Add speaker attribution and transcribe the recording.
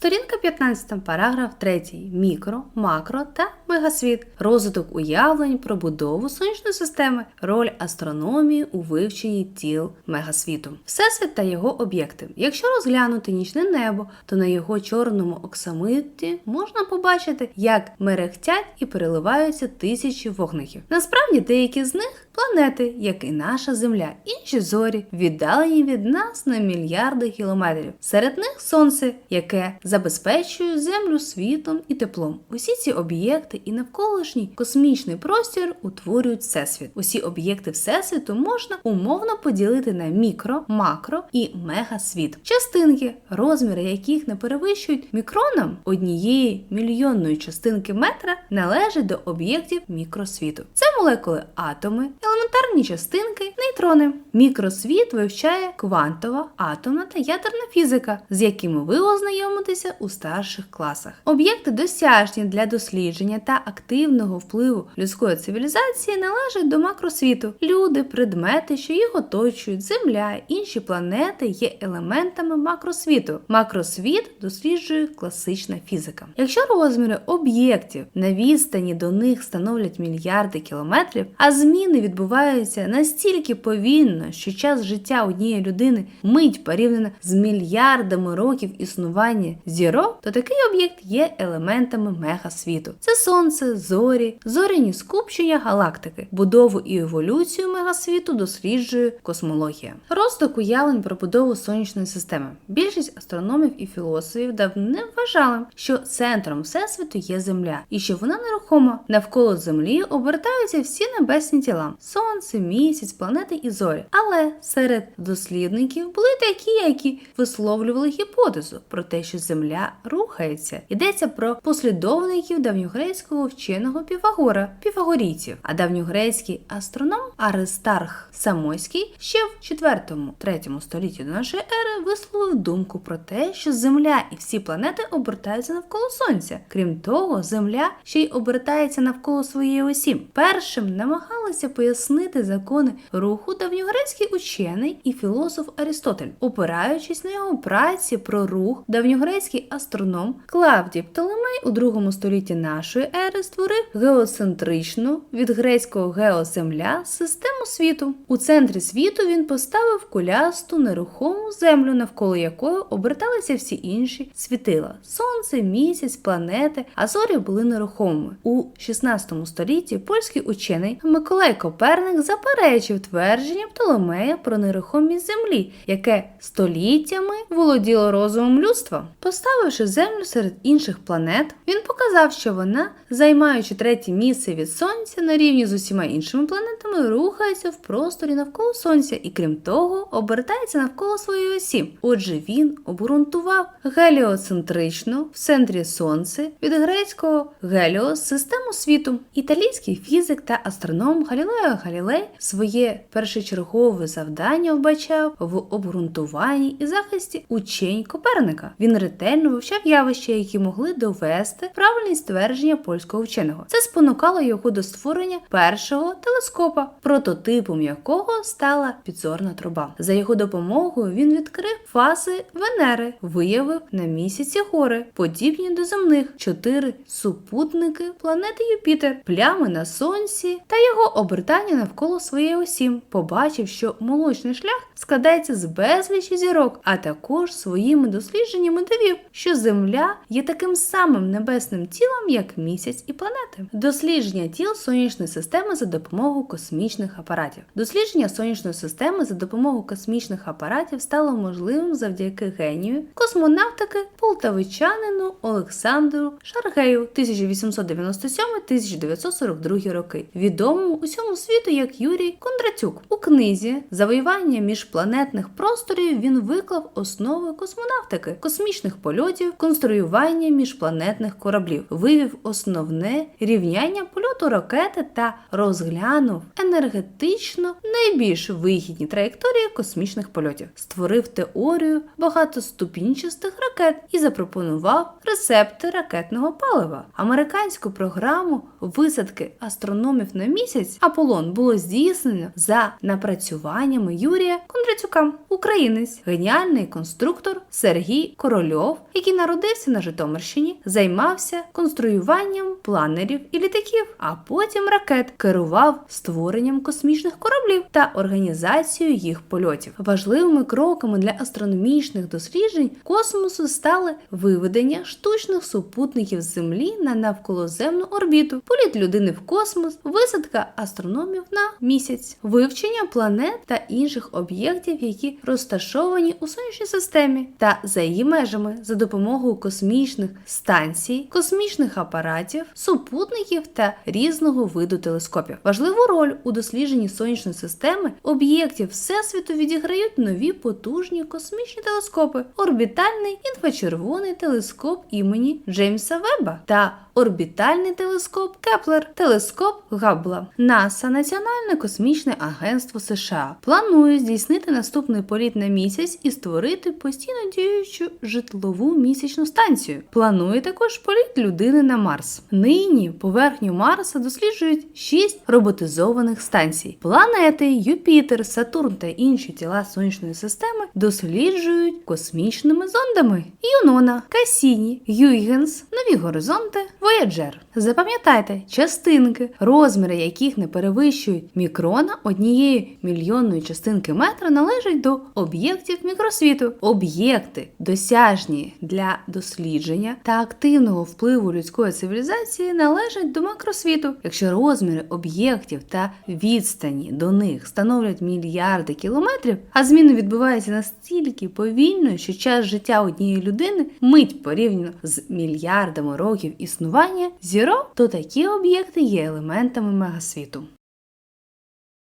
Speaker 1: Сторінка 15, параграф 3. Мікро, макро та мегасвіт. Розвиток уявлень про будову сонячної системи, роль астрономії у вивченні тіл мегасвіту. Всесвіт та його об'єкти. Якщо розглянути нічне небо, то на його чорному оксамиті можна побачити, як мерехтять і переливаються тисячі вогників. Насправді деякі з них планети, як і наша Земля, інші зорі, віддалені від нас на мільярди кілометрів. Серед них сонце, яке забезпечує землю світлом і теплом. Усі ці об'єкти і навколишній космічний простір утворюють всесвіт. Усі об'єкти всесвіту можна умовно поділити на мікро, макро і мегасвіт. Частинки, розміри яких не перевищують мікроном однієї мільйонної частинки метра, належать до об'єктів мікросвіту. Це молекули атоми, елементарні частинки, нейтрони. Мікросвіт вивчає квантова, атомна та ядерна фізика, з якими ви ознайомитеся у старших класах. Об'єкти досяжні для дослідження та активного впливу людської цивілізації належать до макросвіту. Люди, предмети, що їх оточують, земля, інші планети є елементами макросвіту. Макросвіт досліджує класична фізика. Якщо розміри об'єктів на відстані до них становлять мільярди кілометрів, а зміни відбуваються настільки повільно, що час життя однієї людини мить порівняно з мільярдами років існування зірок, то такий об'єкт є елементами мегасвіту. Це сонце, зорі, зоряні скупчення галактики, будову і еволюцію мегасвіту досліджує космологія. Розвиток уявлень про будову сонячної системи. Більшість астрономів і філософів давно вважали, що центром всесвіту є Земля, і що вона нерухома. Навколо Землі обертаються всі небесні тіла: сонце, місяць, планети і зорі. Але серед дослідників були такі, які висловлювали гіпотезу про те, що Земля рухається. Йдеться про послідовників давньогрецького вченого Піфагора, піфагорійців. А давньогрецький астроном Аристарх Самойський ще в 4-3 столітті до нашої ери висловив думку про те, що Земля і всі планети обертаються навколо Сонця. Крім того, Земля ще й обертається навколо своєї осі. Першим намагалися пояснити закони руху давньогрецький учений і філософ Арістотель, опираючись на його праці про рух, давньогрецький астроном Клавдій Птолемей у другому столітті нашої ери створив геоцентричну від грецького геоземля систему світу. У центрі світу він поставив кулясту нерухому землю, навколо якої оберталися всі інші світила: сонце, місяць, планети, а зорі були нерухомими. У 16 столітті польський учений Миколай Коперник заперечив твердження Птоломея про нерухомість землі, яке століттями володіло розумом людства. Поставивши землю серед інших планет, він показав, що вона, займаючи третє місце від сонця на рівні з усіма іншими планетами, рухається в просторі навколо сонця і, крім того, обертається навколо своєї осі. Отже, він обґрунтував геліоцентричну в центрі сонце від грецького геліос систему світу. Італійський фізик та астроном Галілео Галілей своє першочергове завдання вбачав в обґрунтуванні і захисті учень Коперника. Він ретельно вивчав явища, які могли довести правильність твердження польського вченого. Це спонукало його до створення першого телескопа, прототипом якого стала підзорна труба. За його допомогою він відкрив фази Венери, виявив на місяці гори, подібні до земних чотири супутники планети Юпітер, плями на сонці та його обертання навколо своєї осі. Побачив, що молочний шлях складається з безлічі зірок, а також своїми дослідженнями довів, що Земля є таким самим небесним тілом, як місяць і планети. Дослідження тіл сонячної системи за допомогою космічних апаратів. Дослідження сонячної системи за допомогою космічних апаратів стало можливим завдяки генію космонавтики полтавичанину Олександру Шаргею 1897-1942 роки, відомому усьому світу як Юрій Кондратюк. У книзі Завоювання міжпланетних просторів він виклав основи космонавтики, космічних польотів, конструювання міжпланетних кораблів, вивів основне рівняння польоту ракети та розглянув енергетично найбільш вигідні траєкторії космічних польотів, створив теорію багатоступінчастих ракет і запропонував рецепти ракетного палива. Американську програму висадки астрономів на місяць Аполлон було здійснено за напрацюваннями Юрія. Кондратюка, українець, геніальний конструктор Сергій Корольов, який народився на Житомирщині, займався конструюванням планерів і літаків, а потім ракет, керував створенням космічних кораблів та організацією їх польотів. Важливими кроками для астрономічних досліджень космосу стали виведення штучних супутників Землі на навколоземну орбіту, політ людини в космос, висадка астрономів на місяць, вивчення планет та інших об'єктів, які розташовані у сонячній системі, та за її межами за допомогою космічних станцій, космічних апаратів, супутників та різного виду телескопів. Важливу роль у дослідженні сонячної системи об'єктів всесвіту відіграють нові потужні космічні телескопи, орбітальний інфрачервоний телескоп імені Джеймса Веба та орбітальний телескоп Кеплер, телескоп Габбла. НАСА, Національне космічне агентство США, планує здійснити наступний політ на місяць і створити постійно діючу житлову місячну станцію. Планує також політ людини на Марс. Нині поверхню Марса досліджують шість роботизованих станцій. Планети, Юпітер, Сатурн та інші тіла сонячної системи досліджують космічними зондами. Юнона, Касіні, Гюйгенс, Нові горизонти, Voyager. Запам'ятайте, частинки, розміри яких не перевищують мікрона однієї мільйонної частинки метра належать до об'єктів мікросвіту. Об'єкти, досяжні для дослідження та активного впливу людської цивілізації, належать до макросвіту. Якщо розміри об'єктів та відстані до них становлять мільярди кілометрів, а зміни відбуваються настільки повільно, що час життя однієї людини мить порівняно з мільярдами років існування зірок, то такі об'єкти є елементами мегасвіту.